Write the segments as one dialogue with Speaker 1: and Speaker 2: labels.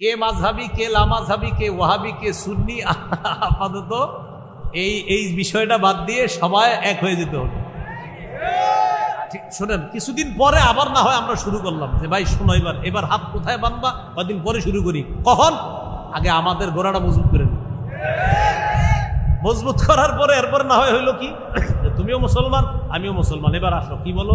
Speaker 1: কে মাঝহাবি, কে লামাঝহাবি কে ওয়াহাবি, কে সুন্নি? আপাতত এই এই বিষয়টা বাদ দিয়ে সবাই এক হয়ে যেতে হবে। ঠিক, শোনেন, কিছুদিন পরে আবার না হয় আমরা শুরু করলাম যে, ভাই, শোনো এবার এবার হাত কোথায় বানবা কদিন পরে শুরু করি। কখন? আগে আমাদের গোড়াটা মজবুত করে নিই মজবুত করার পরে এরপর না হয় হইল কি? তুমিও মুসলমান, আমিও মুসলমান। এবার আসো, কি বলো?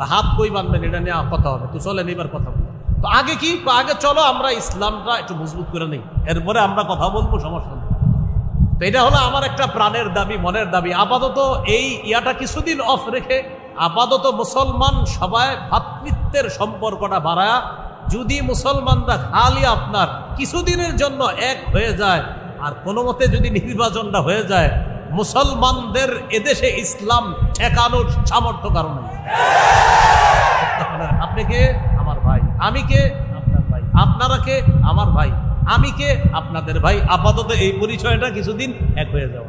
Speaker 1: হাত কই বানবেন এটা নিয়ে কথা হবে তো চলেন, এবার কথা বলো। তো আগে কি? আগে চলো, আমরা ইসলামটা একটু মজবুত করে নিই। এরপরে আমরা কথা বলব, সমস্যা নেই। তো এটা হলো আমার একটা প্রাণের দাবি, মনের দাবি। আপাতত এই ইয়াটা কিছুদিন অফ রেখে আপাতত মুসলমান সবাই ভাতৃত্বের সম্পর্কটা বাড়ায়, যদি মুসলমানরা খালি আপনার কিছুদিনের জন্য এক হয়ে যায়, আর কোনো মতে যদি নির্বাচনটা হয়ে যায়, মুসলমানদের এদেশে ইসলাম ঠেকানোর সামর্থ্য কারণে আপনি কে আমার ভাই আমি কে? ভাই। আপনারা কে? আমার ভাই। আমি কে? আপনাদের ভাই। আপাতত এই পরিচয়টা কিছুদিন এক হয়ে যাওয়া।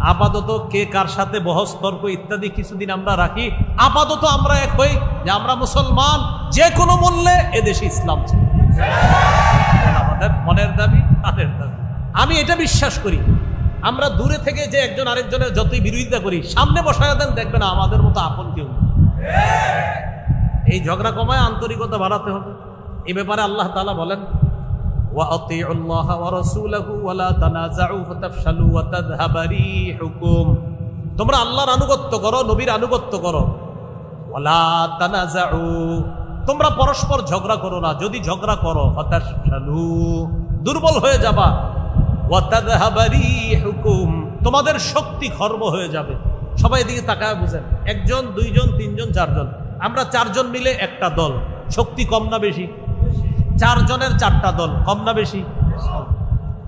Speaker 1: আপাতত কে কার সাথে বহস তর্ক ইত্যাদি কিছুদিন আমরা রাখি। আপাতত আমরা এক হই যে আমরা মুসলমান যে কোনো মূল্যে এদেশে ইসলাম আমাদের মনের দাবি তাদের দাবি। আমি এটা বিশ্বাস করি। আমরা দূরে থেকে যে একজন আরেকজনের যতই বিরোধিতা করি সামনে বসায় দেন দেখবেন আমাদের মতো আপন কেউ। এই ঝগড়া কমায় আন্তরিকতা বাড়াতে হবে। এ ব্যাপারে আল্লাহ তালা বলেন তোমরা আল্লাহর আনুগত্য করো, নবীর আনুগত্য করো। ওলা তানাজাউ তোমরা পরস্পর ঝগড়া করো না, যদি ঝগড়া করো হতাশালু দুর্বল হয়ে যাবা। হুকুম তোমাদের শক্তি খর্ব হয়ে যাবে। সবাই এদিকে তাকায় বুঝেন। একজন, দুইজন, তিনজন, চারজন। আমরা চারজন মিলে একটা দল। শক্তি কম না বেশি? চারজনের চারটা দল, কম না বেশি?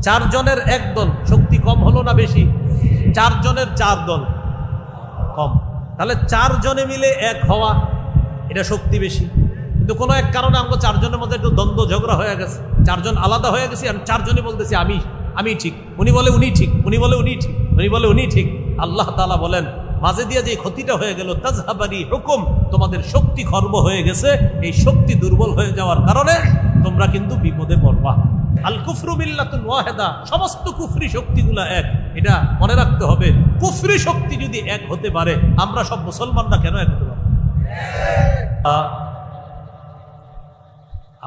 Speaker 1: চারজনের এক দল, শক্তি কম হলো না বেশি? চারজনের চার দল, কম। তাহলে চারজনে মিলে এক হওয়া, এটা শক্তি বেশি। কিন্তু কোনো এক কারণে আমরা চারজনের মধ্যে একটু দ্বন্দ্ব, ঝগড়া হয়ে গেছে। চারজন আলাদা হয়ে গেছে আর চারজনে বলতেছি, আমি আমি ঠিক। উনি বলে, উনি ঠিক। উনি বলে, উনি ঠিক। উনি বলে, উনি ঠিক। আল্লাহ তালা বলেন মাঝে দিয়ে যে ক্ষতিটা হয়ে গেল তাজহাবারি হুকুম তোমাদের শক্তি খর্ব হয়ে গেছে, এই শক্তি দুর্বল হয়ে যাওয়ার কারণে তোমরা কিন্তু বিপদে পড়বা। আল কুফরু সমস্ত কুফরি শক্তিগুলা এক। এটা মনে রাখতে হবে, কুফরি শক্তি যদি এক হতে পারে, আমরা সব মুসলমানরা কেন এক হতে পারব?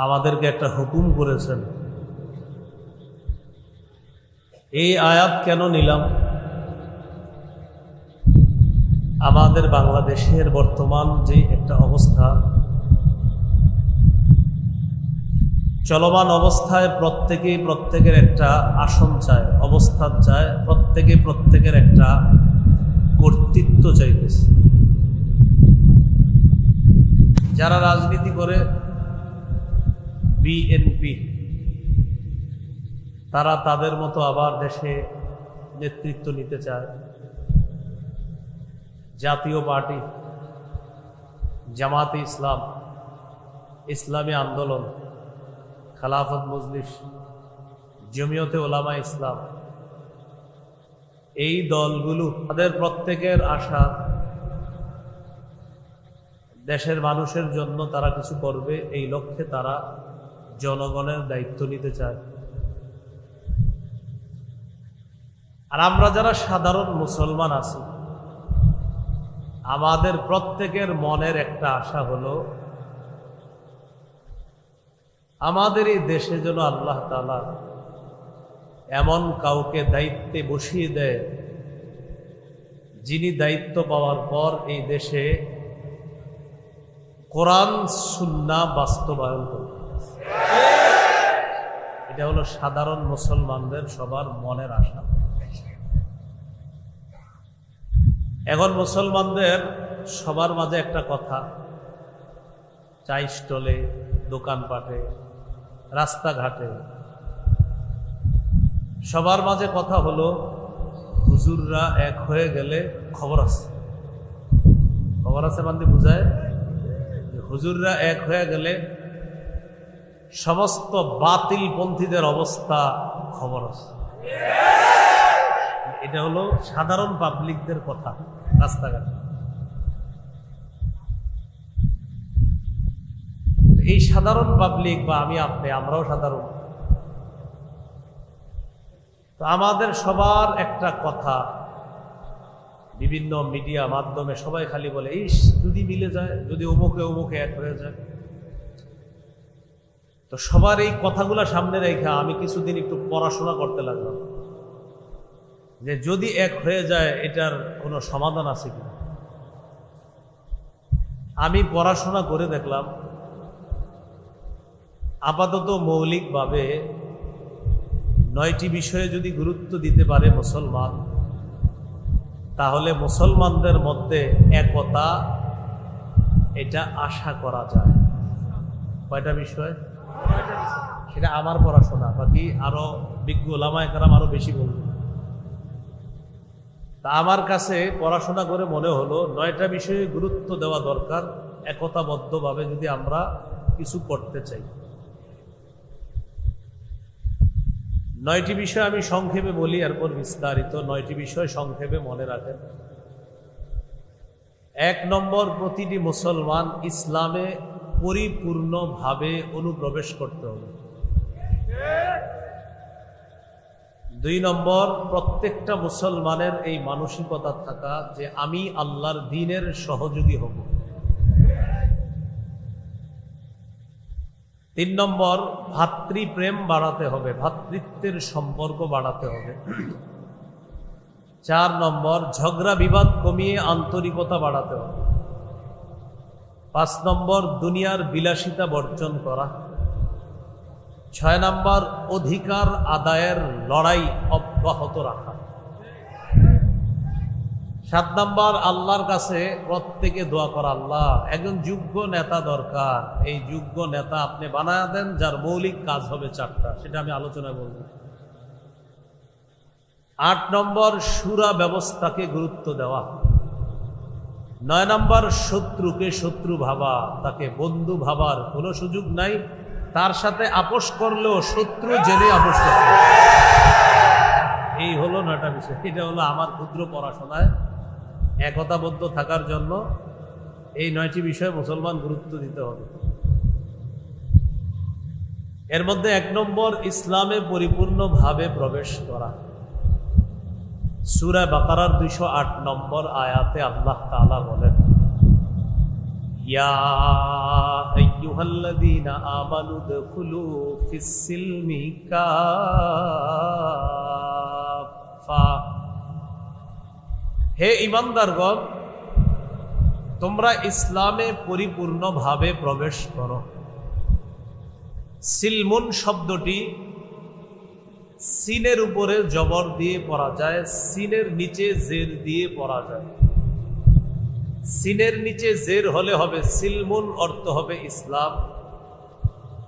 Speaker 1: আমাদেরকে একটা হুকুম করেছেন। এই আয়াত কেন নিলাম? আমাদের বাংলাদেশের বর্তমান যে একটা অবস্থা, চলমান অবস্থায় প্রত্যেকেই প্রত্যেকের একটা আসন চায়, অবস্থান চায় প্রত্যেকে প্রত্যেকের একটা কর্তৃত্ব চাইতেছে। যারা রাজনীতি করে, বিএনপি, তারা তাদের মতো আবার দেশে নেতৃত্ব নিতে চায়। জাতীয় পার্টি, জামাতে ইসলাম, ইসলামী আন্দোলন, খালাফত মজলিস, জমিয়তে ওলামা ইসলাম। এই দলগুলো তাদের প্রত্যেকের আশা, দেশের মানুষের জন্য তারা কিছু করবে, এই লক্ষ্যে তারা জনগণের দায়িত্ব নিতে চায়। আর আমরা যারা সাধারণ মুসলমান আছি আমাদের প্রত্যেকের মনের একটা আশা হলো, আমাদের এই দেশে যেন আল্লাহ তালা এমন কাউকে দায়িত্বে বসিয়ে দেয়, যিনি দায়িত্ব পাওয়ার পর এই দেশে কোরআন, সুন্না বাস্তবায়ন করবে এটা হলো সাধারণ মুসলমানদের সবার মনের আশা। এখন মুসলমানদের সবার মাঝে একটা কথা। চাই স্টলে, দোকানপাটে, রাস্তাঘাটে। সবার মাঝে কথা হলো, হুজুররা এক হয়ে গেলে খবর আছে। খবর আছে মানে বুঝায়? হুজুররা এক হয়ে গেলে সমস্ত বাতিল পন্থীদের অবস্থা খবর আছে। এটা হলো সাধারণ পাবলিকদের কথা, রাস্তাঘাটে। এই সাধারণ পাবলিক বা আমি আপনি, আমরাও সাধারণ। তো আমাদের সবার একটা কথা, বিভিন্ন মিডিয়া মাধ্যমে সবাই খালি বলে এই যদি মিলে যায়, যদি অমুকে অমুকে এক হয়ে যায়। তো সবার এই কথাগুলো সামনে রেখে আমি কিছুদিন একটু পড়াশোনা করতে লাগলাম। যে যদি এক হয়ে যায় এটার কোনো সমাধান আছে কিনা? আমি পড়াশোনা করে দেখলাম আপাতত মৌলিকভাবে নয়টি বিষয়ে যদি গুরুত্ব দিতে পারে মুসলমান তাহলে মুসলমানদের মধ্যে একতা এটা আশা করা যায়। কয়টা বিষয়? সেটা আমার পড়াশোনা বাকি আরও বিজ্ঞ কারাম আরও বেশি বলবে। তা আমার কাছে পড়াশোনা করে মনে হলো নয়টা বিষয়ে গুরুত্ব দেওয়া দরকার, একতাবদ্ধভাবে যদি আমরা কিছু করতে চাই। নয়টি বিষয় আমি সংক্ষেপে বলি, এরপর বিস্তারিত। নয়টি বিষয় সংক্ষেপে মনে রাখেন। এক নম্বর, প্রতিটি মুসলমান ইসলামে পরিপূর্ণভাবে অনুপ্রবেশ করতে হবে। দুই নম্বর, প্রত্যেকটা মুসলমানের এই মানসিকতা থাকা যে আমি আল্লাহর দিনের সহযোগী হব। তিন নম্বর, ভাতৃপ্রেম বাড়াতে হবে, ভাতৃত্বের সম্পর্ক বাড়াতে হবে। চার নম্বর, ঝগড়া বিবাদ কমিয়ে আন্তরিকতা বাড়াতে হবে। পাঁচ নম্বর, দুনিয়ার বিলাসিতা বর্জন করা। ছয় নাম্বার অধিকার আদায়ের লড়াই অব্যাহত রাখা। সাত নম্বর আল্লাহর কাছে প্রত্যেকে দোয়া করা, আল্লাহ, একজন যোগ্য নেতা দরকার। এই যোগ্য নেতা আপনি বানায় দেন, যার মৌলিক কাজ হবে চারটা, সেটা আমি আলোচনায় বলব। আট নম্বর সুরা ব্যবস্থাকে গুরুত্ব দেওয়া। নয় নম্বর শত্রুকে শত্রু ভাবা, তাকে বন্ধু ভাবার কোনো সুযোগ নাই। তার সাথে আপোষ করলেও শত্রু জেনে আপোষ করতে এই হলো নয়টা বিষয়। এটা হলো আমার ক্ষুদ্র পড়াশোনায় একতাবদ্ধ থাকার জন্য এই নয়টি বিষয়ে মুসলমান গুরুত্ব দিতে হবে। এর মধ্যে এক নম্বর, ইসলামে পরিপূর্ণভাবে প্রবেশ করা। সুরা বাকারার দুইশো আট নম্বর আয়াতে আল্লাহ তাআলা বলেন হে তোমরা ইসলামে পরিপূর্ণভাবে প্রবেশ করো। সিলমুন শব্দটি সিনের উপরে জবর দিয়ে পড়া যায়, সিনের নিচে জের দিয়ে পড়া যায়। সিনের নিচে জের হলে হবে সিলমুন, অর্থ হবে ইসলাম।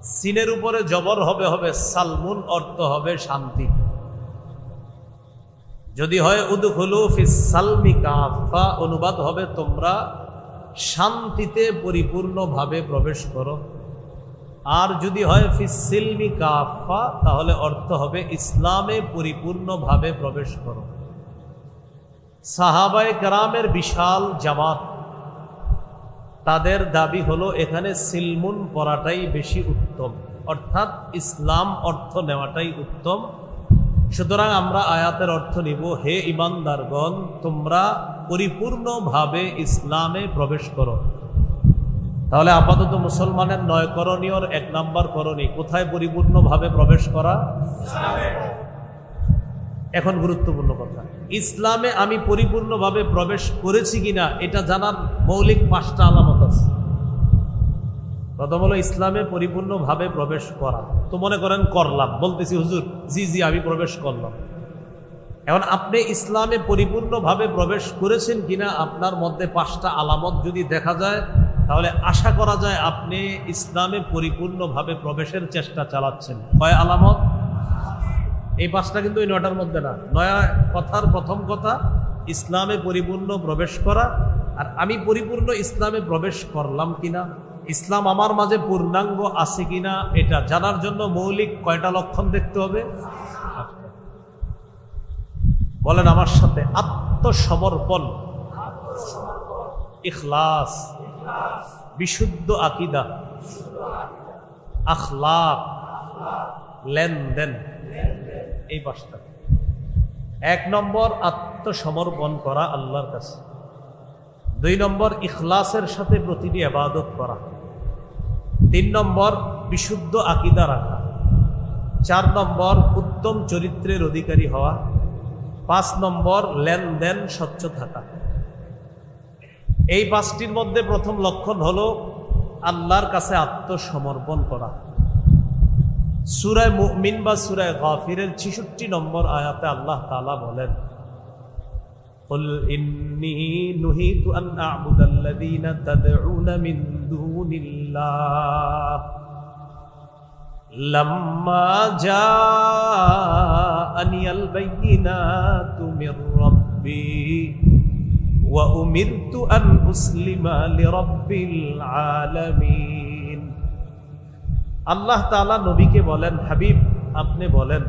Speaker 1: সিনের উপরে জবর হবে হবে সালমুন, অর্থ হবে শান্তি। যদি হয় উদুখলু সালমি কাফা, অনুবাদ হবে তোমরা শান্তিতে পরিপূর্ণভাবে প্রবেশ করো। আর যদি হয় ফিসিলমি কাফা, তাহলে অর্থ হবে ইসলামে পরিপূর্ণভাবে প্রবেশ করো। সাহাবায় কারামের বিশাল জামাত। তাদের দাবি হলো, এখানে সিলমুন পড়াটাই বেশি উত্তম, অর্থাৎ ইসলাম অর্থ নেওয়াটাই উত্তম। সুতরাং আমরা আয়াতের অর্থ নিব, হে ইমানদারগণ, তোমরা পরিপূর্ণভাবে ইসলামে প্রবেশ করো। তাহলে আপাতত মুসলমানের নয় করণীয়র এক নাম্বার করণী, কোথায় পরিপূর্ণভাবে প্রবেশ করা? এখন গুরুত্বপূর্ণ কথা। ইসলামে আমি পরিপূর্ণভাবে প্রবেশ করেছি কিনা, এটা জানার মৌলিক পাঁচটা আলামত আছে। প্রথম হলো ইসলামে পরিপূর্ণভাবে প্রবেশ করা। তো মনে করেন করলাম, বলতেছি, হুজুর, জি জি, আমি প্রবেশ করলাম। এখন আপনি ইসলামে পরিপূর্ণভাবে প্রবেশ করেছেন কিনা, আপনার মধ্যে পাঁচটা আলামত যদি দেখা যায়, তাহলে আশা করা যায় আপনি ইসলামে পরিপূর্ণভাবে প্রবেশের চেষ্টা চালাচ্ছেন। কয় আলামত? এই পাঁচটা কিন্তু এই নয়টার মধ্যে না। নয়া কথার প্রথম কথা, ইসলামে পরিপূর্ণ প্রবেশ করা। আর আমি পরিপূর্ণ ইসলামে প্রবেশ করলাম কিনা? ইসলাম আমার মাঝে পূর্ণাঙ্গ আছে কিনা? এটা জানার জন্য মৌলিক কয়টা লক্ষণ দেখতে হবে? বলেন আমার সাথে, আত্মসমর্পণ, ইখলাস, বিশুদ্ধ আকিদা, আখলাক, লেনদেন। এই পাঁচটা এক নম্বর আত্মসমর্পণ করা আল্লাহর কাছে। দুই নম্বর ইখলাসের সাথে প্রতিটি আবাদত করা। তিন নম্বর বিশুদ্ধ আকিদা রাখা। চার নম্বর উত্তম চরিত্রের অধিকারী হওয়া। পাঁচ নম্বর লেনদেন স্বচ্ছ থাকা। এই পাঁচটির মধ্যে প্রথম লক্ষণ হলো আল্লাহর কাছে আত্মসমর্পণ করা। সুরায় মুমিন বা সুরায় গাফিরের ছিষট্টি নম্বর আয়াতে আল্লাহ তালা বলেন قل إني نهيت أن أعبد الذين تدعون من دون الله لما جاءني البينات من ربي وأمرت أن أسلم لرب العالمين আল্লাহ তাআলা নবীকে বলেন, হাবিব, আপনি বলেন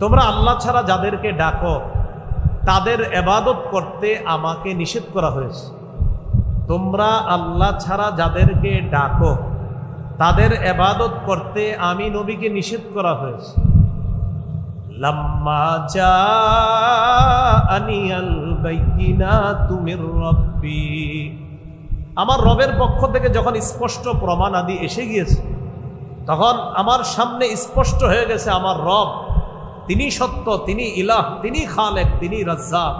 Speaker 1: তোমরা আল্লাহ ছাড়া যাদেরকে ডাকো, তাদের এবাদত করতে আমাকে নিষেধ করা হয়েছে। তোমরা আল্লাহ ছাড়া যাদেরকে ডাকো, তাদের এবাদত করতে আমি নবীকে নিষেধ করা হয়েছে। লাম্মা মির রাব্বি আমার রবের পক্ষ থেকে যখন স্পষ্ট প্রমাণ আদি এসে গিয়েছে, তখন আমার সামনে স্পষ্ট হয়ে গেছে আমার রব, তিনি সত্য, তিনি ইলাহ, তিনি খালেক, তিনি রাজ্জাক।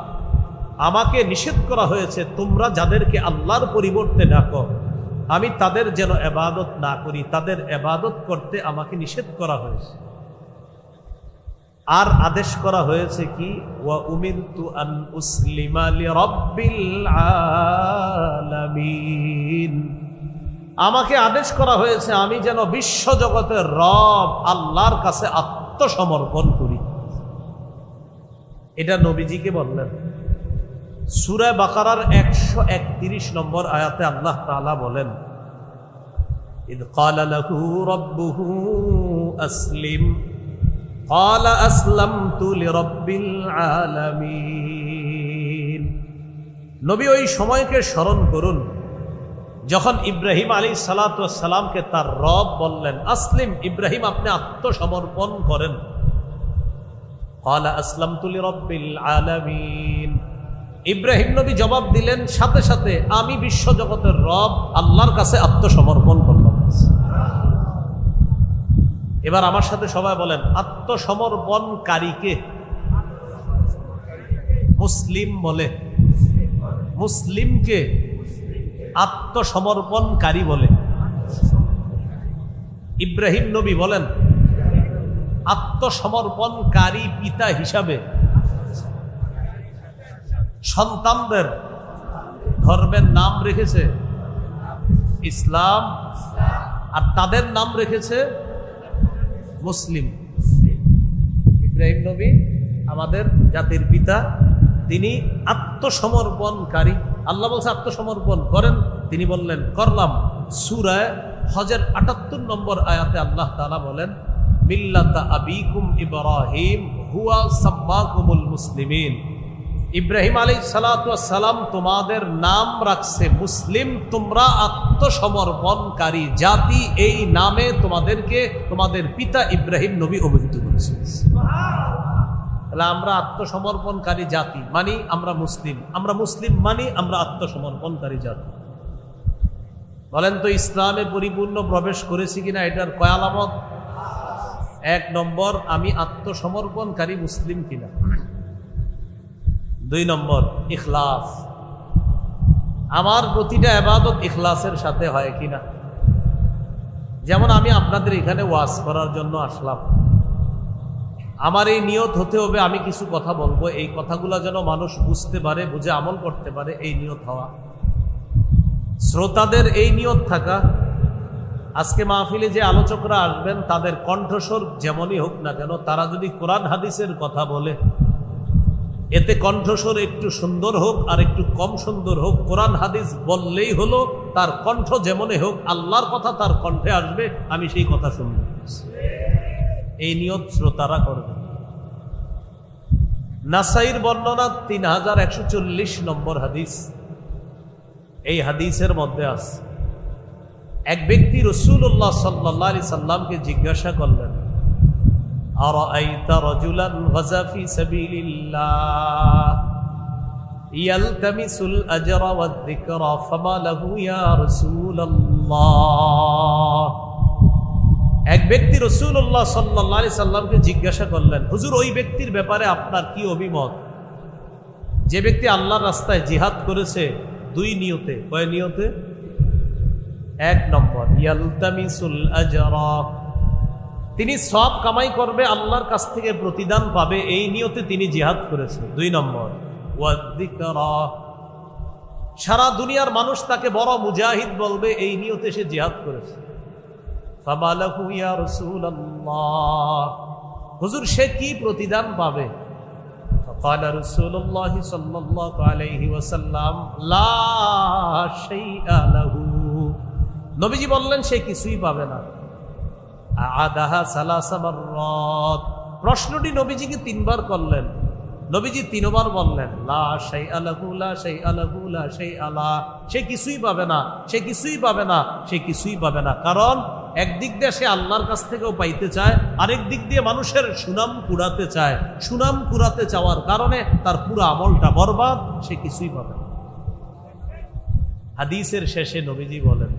Speaker 1: আমাকে নিষেধ করা হয়েছে, তোমরা যাদেরকে আল্লাহর পরিবর্তে ডাকো আমি তাদের যেন এবাদত না করি, তাদের এবাদত করতে আমাকে নিষেধ করা হয়েছে। আর আদেশ করা হয়েছে কি? ওয়া উমিরতু আন উসলিমা লিরাব্বিল আমাকে আদেশ করা হয়েছে আমি যেন বিশ্ব জগতের রব আল্লাহর কাছে আত্মসমর্পণ করি। এটা নবীজিকে বললেন। সুরায় বাকারার একশো একত্রিশ নম্বর আয়াতে আল্লাহ তালা বলেন, ইদ কালালাহু রব্বুহু আসলিম। قال أسلمت لرب العالمين নবী ওই সময়কে স্মরণ করুন যখন ইব্রাহিম আলী সালাতামকে তার রব বললেন আসলিম ইব্রাহিম আপনি আত্মসমর্পণ করেন قال أسلمت لرب العالمين ইব্রাহিম নবী জবাব দিলেন সাথে সাথে আমি বিশ্ব জগতের রব আল্লাহর কাছে আত্মসমর্পণ করলাম এবার আমার সাথে সবাই বলেন, আত্মসমর্পণকারীকে? মুসলিম বলে। মুসলিমকে আত্মসমর্পণকারী বলে। ইব্রাহিম নবী বলেন, আত্মসমর্পণকারী পিতা হিসাবে সন্তানদের ধর্মের নাম রেখেছে ইসলাম, আর তাদের নাম রেখেছে মুসলিম। ইব্রাহিম নবী, আমাদের জাতির পিতা, তিনি আত্মসমর্পণকারী। আল্লাহ বলছে, আত্মসমর্পণ করেন। তিনি বললেন, করলাম। সুরায় হজের আটাত্তর নম্বর আয়াতে আল্লাহ তালা বলেন, মিল্লাতা আবিকুম ইব্রাহিম হুয়া সাম্মাকুমুল মুসলিমিন। ইব্রাহিম আলী সালাম তোমাদের নাম রাখছে মুসলিম, তোমরা আত্মসমর্পণকারী জাতি, এই নামে তোমাদেরকে তোমাদের পিতা ইব্রাহিম নবী অভিহিত করেছে। তাহলে আমরা আত্মসমর্পণকারী জাতি মানি, আমরা মুসলিম। আমরা মুসলিম মানি, আমরা আত্মসমর্পণকারী জাতি। বলেন তো, ইসলামে পরিপূর্ণ প্রবেশ করেছি কিনা এটার কয়ালামত এক নম্বর, আমি আত্মসমর্পণকারী মুসলিম কিনা? দুই নম্বর, ইখলাস। আমার প্রতিটা আবাদত ইখলাসের সাথে হয় কিনা যেমন আমি আপনাদের এখানে ওয়াজ করার জন্য আসলাম। আমার এই নিয়ত হতে হবে, আমি কিছু কথা বলব। এই কথাগুলো যেন মানুষ বুঝতে পারে, বুঝে আমল করতে পারে, এই নিয়ত হওয়া। শ্রোতাদের এই নিয়ত থাকা। আজকে মাহফিলে যে আলোচকরা আসবেন, তাদের কণ্ঠস্বর যেমনই হোক না কেন, তারা যদি কোরআন হাদিসের কথা বলে এতে কণ্ঠস্বর একটু সুন্দর হোক আর একটু কম সুন্দর হোক। কোরআন, হাদিস বললেই হলো, তার কণ্ঠ যেমনই হোক, আল্লাহর কথা তার কণ্ঠে আসবে, আমি সেই কথা শুনব। এই নিয়ত শ্রোতারা করবে নাসাইর বর্ণনা তিন হাজার একশো চল্লিশ নম্বর হাদিস। এই হাদিসের মধ্যে আছে, এক ব্যক্তি রসুল্লাহ সাল্লাহ আলি সাল্লামকে জিজ্ঞাসা করলেন আর রজুলান গজা ফি সাবিলিল্লাহ يلتمس الأجر والذكر فما له يا رسول الله এক ব্যক্তি রসুল্লাহ সাল্লাহ সাল্লামকে জিজ্ঞাসা করলেন হুজুর ওই ব্যক্তির ব্যাপারে আপনার কি অভিমত যে ব্যক্তি আল্লাহর রাস্তায় জিহাদ করেছে দুই নিয়তে কয় নিয়তে এক নম্বর ইয়ালতামিসুল আজরা তিনি সব কামাই করবে আল্লাহর কাছ থেকে প্রতিদান পাবে এই নিয়তে তিনি জিহাদ করেছে দুই নম্বর ওয়াদ্দিকরা সারা দুনিয়ার মানুষ তাকে বড় মুজাহিদ বলবে এই নিয়তে সে জিহাদ করেছে ফামালাহু ইয়া রাসূলুল্লাহ হুজুর সে কি প্রতিদান পাবে فقال رسول الله صلى الله عليه وسلم لا شيء له নবীজি বললেন সে কিছুই পাবে না প্রশ্নটি নবীজিকে তিনবার করলেন নবীজি তিনবার বললেন লা সেই আলাহুলা সেই আলাহুলা সেই আলা সে কিছুই পাবে না সে কিছুই পাবে না সে কিছুই পাবে না কারণ একদিক দিয়ে সে আল্লাহর কাছ থেকেও পাইতে চায় আরেক দিক দিয়ে মানুষের সুনাম কুড়াতে চায় সুনাম কুড়াতে চাওয়ার কারণে তার পুরো আমলটা বরবাদ সে কিছুই পাবে না হাদিসের শেষে নবীজি বলেন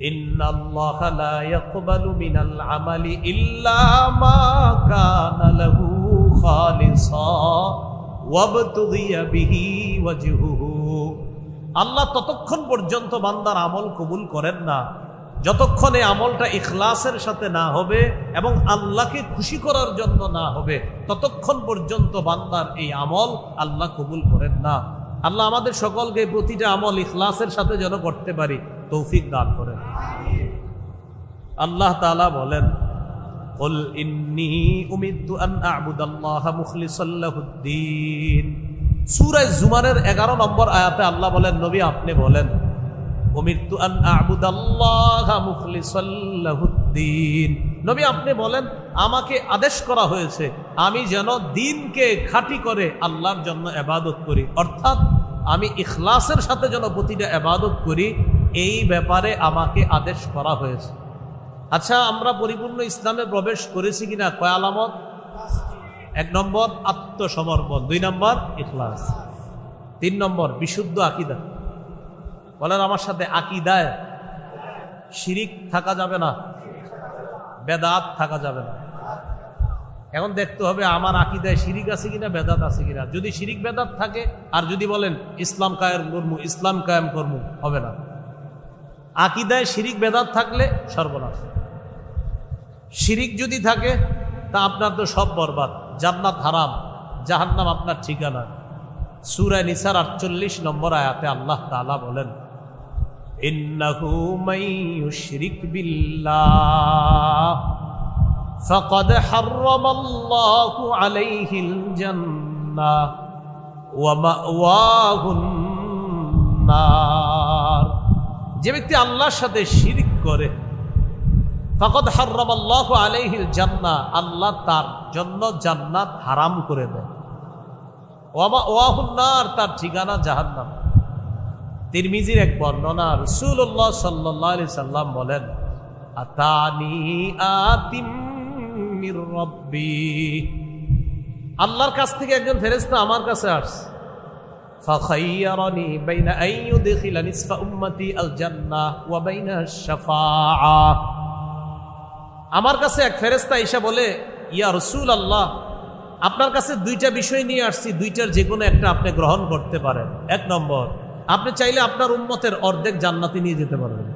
Speaker 1: إن الله لا يقبل من العمل إلا ما كان له خالصا وابتغي به وجهه আল্লাহ ততক্ষণ পর্যন্ত বান্দার আমল কবুল করেন না যতক্ষণ এই আমলটা ইখলাসের সাথে না হবে এবং আল্লাহকে খুশি করার জন্য না হবে ততক্ষণ পর্যন্ত বান্দার এই আমল আল্লাহ কবুল করেন না আল্লাহ আমাদের সকলকে প্রতিটা আমল ইখলাসের সাথে যেন করতে পারি তৌফিক দান করেন আল্লাহ তাআলা বলেন قل إني أمرت أن أعبد الله مخلصا له الدين সূরা জুমারের 11 নম্বর আয়াতে আল্লাহ বলেন নবী আপনি বলেন উমিরতু আন আ'বুদাল্লাহা মুখলিসাল লাহুদ্দিন নবী আপনি বলেন আমাকে আদেশ করা হয়েছে আমি যেন দিনকে খাঁটি করে আল্লাহর জন্য এবাদত করি অর্থাৎ আমি ইখলাসের সাথে যেন প্রতিটা এবাদত করি এই ব্যাপারে আমাকে আদেশ করা হয়েছে আচ্ছা আমরা পরিপূর্ণ ইসলামে প্রবেশ করেছি কিনা? কয় আলামত? এক নম্বর, আত্মসমর্পণ। দুই নম্বর, ইখলাস। তিন নম্বর, বিশুদ্ধ আকিদা। বলেন, আমার সাথে আকিদায় শিরিক থাকা যাবে না, বেদাত থাকা যাবে না। এখন দেখতে হবে, আমার আকিদায় শিরিক আছে কিনা, বেদাত আছে কিনা। যদি শিরিক, বেদাত থাকে, আর যদি বলেন, ইসলাম কায়েম কর্মু, ইসলাম কায়েম কর্মু, হবে না। আকিদায় শিরিক, বেদাত থাকলে সর্বনাশ। শিরিক যদি থাকে তা আপনার তো সব বরবাদ জান্নাত হারাম জাহান্নাম আপনার ঠিকানা সুরায় নিসার আটচল্লিশ নম্বর আয়াতে আল্লাহ তাআলা বলেন ইন্নাহু মাইয়ুশরিক বিল্লাহ فقد حرم الله عليه الجنة ومأواه النار যে ব্যক্তি আল্লাহর সাথে শিরিক করে ফকদ হার্রাম আল্লাহ আলাইহিল জান্না আল্লাহ তার জন্য জান্নাত হারাম করে দেয় ওয়ামা ওয়াহুন্নার তার ঠিকানা জাহান্নাম তিরমিজির এক বর্ণনা রসুল্লাহ সাল্লাহ আলি সাল্লাম বলেন আতানি আতিম মির রব্বি আল্লাহর কাছ থেকে একজন ফেরেশতা আমার কাছে আসছে فخيرني بين أن يدخل نصف أمتي الجنة وبين الشفاعة আমার কাছে এক ফেরেস্তা এসে বলে, ইয়া রসুল আল্লাহ আপনার কাছে দুইটা বিষয় নিয়ে আসছি, দুইটার যে কোনো একটা আপনি গ্রহণ করতে পারেন। এক নম্বর, আপনি চাইলে আপনার উম্মতের অর্ধেক জান্নাতি নিয়ে যেতে পারবেন।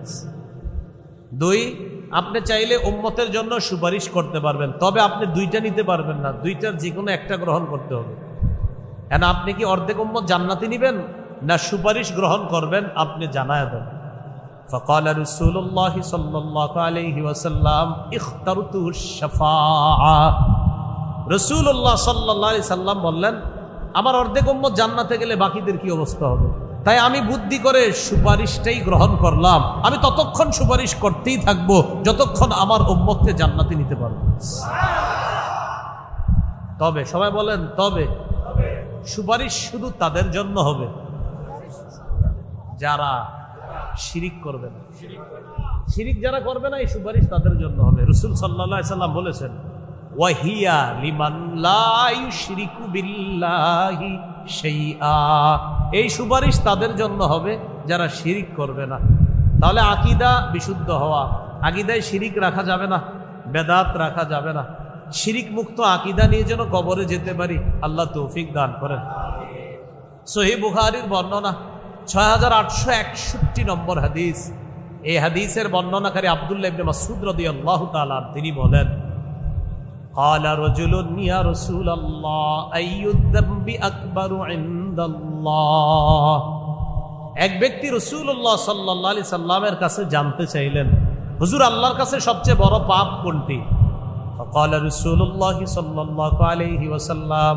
Speaker 1: দুই, আপনি চাইলে উম্মতের জন্য সুপারিশ করতে পারবেন, তবে আপনি দুইটা নিতে পারবেন না, দুইটার যে কোনো একটা গ্রহণ করতে হবে। কেন, আপনি কি অর্ধেক উম্মত জান্নাতি নিবেন, না সুপারিশ গ্রহণ করবেন, আপনি জানায় দেন। فقال رسول الله صلى الله عليه وسلم اخترت الشفاعة রসুল্লাহ সাল্লাহ সাল্লাম বললেন আমার অর্ধেক উম্মত জান্নাতে গেলে বাকিদের কি অবস্থা হবে তাই আমি বুদ্ধি করে সুপারিশটাই গ্রহণ করলাম আমি ততক্ষণ সুপারিশ করতেই থাকবো যতক্ষণ আমার উম্মতকে জান্নাতে নিতে পারবো তবে সবাই বলেন তবে সুপারিশ শুধু তাদের জন্য হবে যারা শিরিক করবে না। শিরিক যারা করবে না, এই সুপারিশ তাদের জন্য হবে। রসুল সাল্লাহ সাল্লাম বলেছেন এই সুপারিশ তাদের জন্য হবে, যারা শিরিক করবে না। তাহলে আকিদা বিশুদ্ধ হওয়া, আকিদায় শিরিক রাখা যাবে না, বেদাত রাখা যাবে না। শিরিক মুক্ত আকিদা নিয়ে যেন কবরে যেতে পারি, আল্লাহ তৌফিক দান করেন। সহি বুখারির বর্ণনা ছয় হাজার আটশো একষট্টি নম্বর হাদিস এই হাদিসের বর্ণনাকারী আবদুল্লাহ ইবনে মাসুদ রাদিয়াল্লাহু তাআলা তিনি বলেন قال رجل يا رسول الله أي الذنب أكبر عند الله এক ব্যক্তি রসুল্লাহ সাল্লাহ আলি সাল্লামের কাছে জানতে চাইলেন হুজুর আল্লাহর কাছে সবচেয়ে বড় পাপ কোনটি فقال رسول الله صلى الله عليه وسلم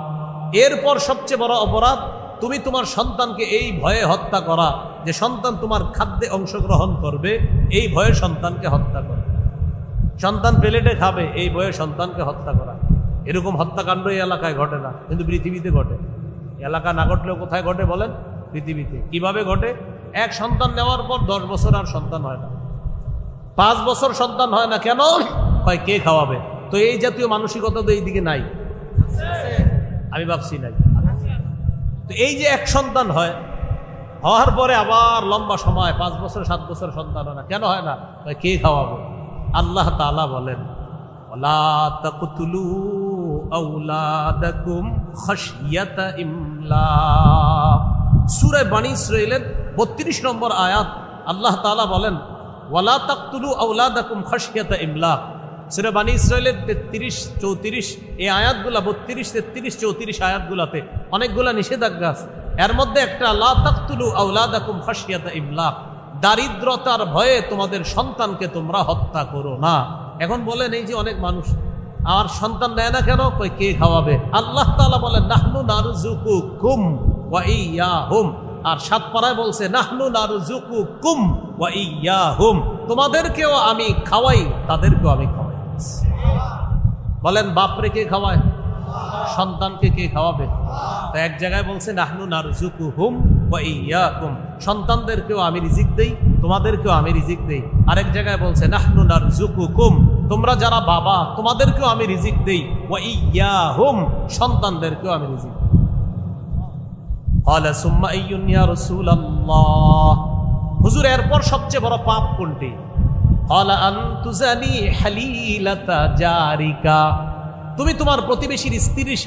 Speaker 1: এরপর সবচেয়ে বড় অপরাধ, তুমি তোমার সন্তানকে এই ভয়ে হত্যা করা যে সন্তান তোমার খাদ্যে অংশগ্রহণ করবে, এই ভয়ে সন্তানকে হত্যা করা। সন্তান প্লেটে খাবে, এই ভয়ে সন্তানকে হত্যা করা। এরকম হত্যাকাণ্ড এই এলাকায় ঘটে না, কিন্তু পৃথিবীতে ঘটে। এলাকা না ঘটলেও কোথায় ঘটে বলেন? পৃথিবীতে। কীভাবে ঘটে? এক সন্তান নেওয়ার পর দশ বছর আর সন্তান হয় না। পাঁচ বছর সন্তান হয় না কেন? হয় কে খাওয়াবে? তো এই জাতীয় মানসিকতা তো এইদিকে নাই। আমি ভাবছি নাই। তো এই যে এক সন্তান হয়, হওয়ার পরে আবার লম্বা সময়, পাঁচ বছর, সাত বছর সন্তান হয় না। কেন হয় না? কে খাওয়াবো? আল্লাহ তাআলা বলেন সূরা বানী ইসরাঈলের 32 নম্বর আয়াত আল্লাহ তাআলা বলেন ওয়ালা তাকতুলু আউলাদাকুম খাশিয়াতা ইমলাক সূরা বানী ইসরাঈলের 33 34 এই আয়াতগুলা 32 33 34 আয়াতগুলাতে অনেকগুলা নিষেধাজ্ঞা আছে। এর মধ্যে একটা, লা তাকতুলু আউলাদাকুম খাশিয়াতা ইমলাক। দারিদ্রতার ভয়ে তোমাদের সন্তানকে তোমরা হত্যা করো না। এখন বলেন এই যে অনেক মানুষ আর সন্তান নেয় না কেন? কই কে খাওয়াবে? আল্লাহ তাআলা বলে নাহনু নারজুকু কুম ওয়া হুম আর সাত পাড়ায় বলছে, নাহনু নারজুকু কুম ওয়া হুম তোমাদেরকেও আমি খাওয়াই, তাদেরকেও আমি খাওয়াই। বলেন, বাপরে কে খাওয়ায়? সন্তানকে কে খাওয়াবে? তো এক জায়গায় বলছে নাহনু নারজুকু হুম বা ইয়াকুম। সন্তানদেরকেও আমি রিজিক দেই, তোমাদেরকেও আমি রিজিক দেই। আরেক জায়গায় বলছে, নাহনু নারজুকু কুম তোমরা যারা বাবা, তোমাদেরকেও আমি রিজিক দেই। ওয়া ইয়া হুম সন্তানদেরকেও আমি রিজিক দিই। হুজুর, এরপর সবচেয়ে বড় পাপ কোনটি? তুমি তোমার প্রতিবেশীর স্ত্রীর